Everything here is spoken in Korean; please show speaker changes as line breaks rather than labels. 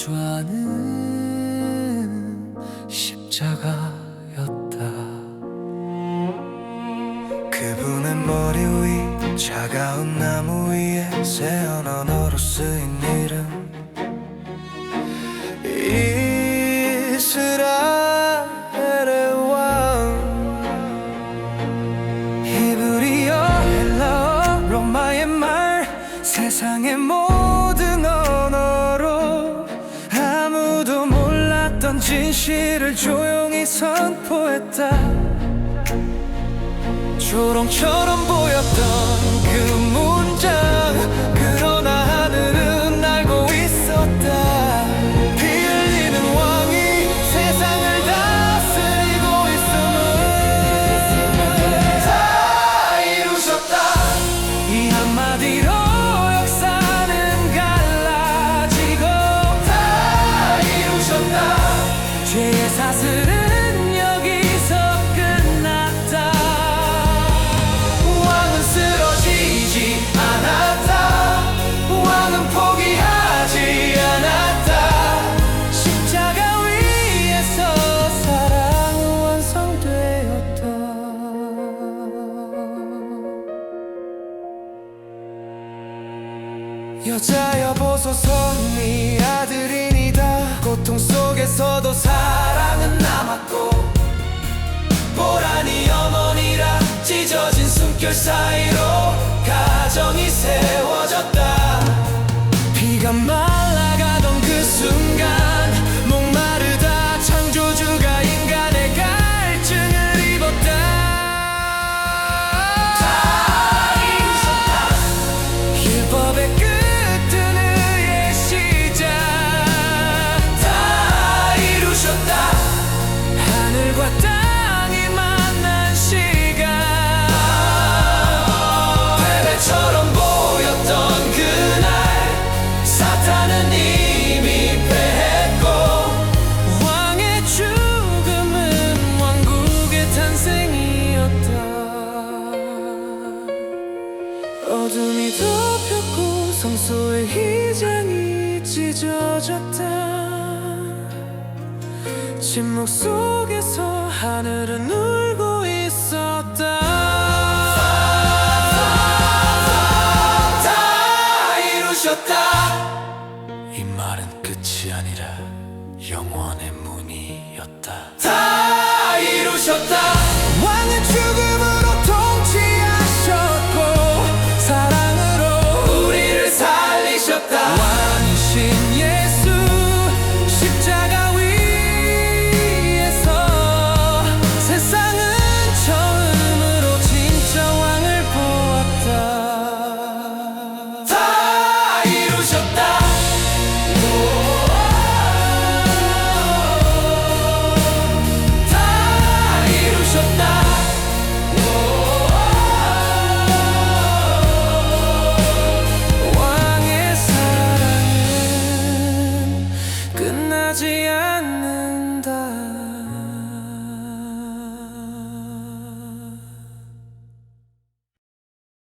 저주하는 십자가였다. 그분의 머리 위 차가운 나무 위에 새언 언어로 쓰인 이름. 이스라엘의 왕. 히브리어 헬라어 로마의 말 세상의 모 진실을 조용히 선포했다. 초롱처럼 보였던 여자여 보소서 네 아들이니다. 고통 속에서도 사랑은 남았고 보라니 어머니라. 찢어진 숨결 사이 성소의 휘장이 찢어졌다. 침묵 속에서 하늘은 울고 있었다. 다 이루셨다. 이 말은 끝이 아니라 영원의 문이었다. 다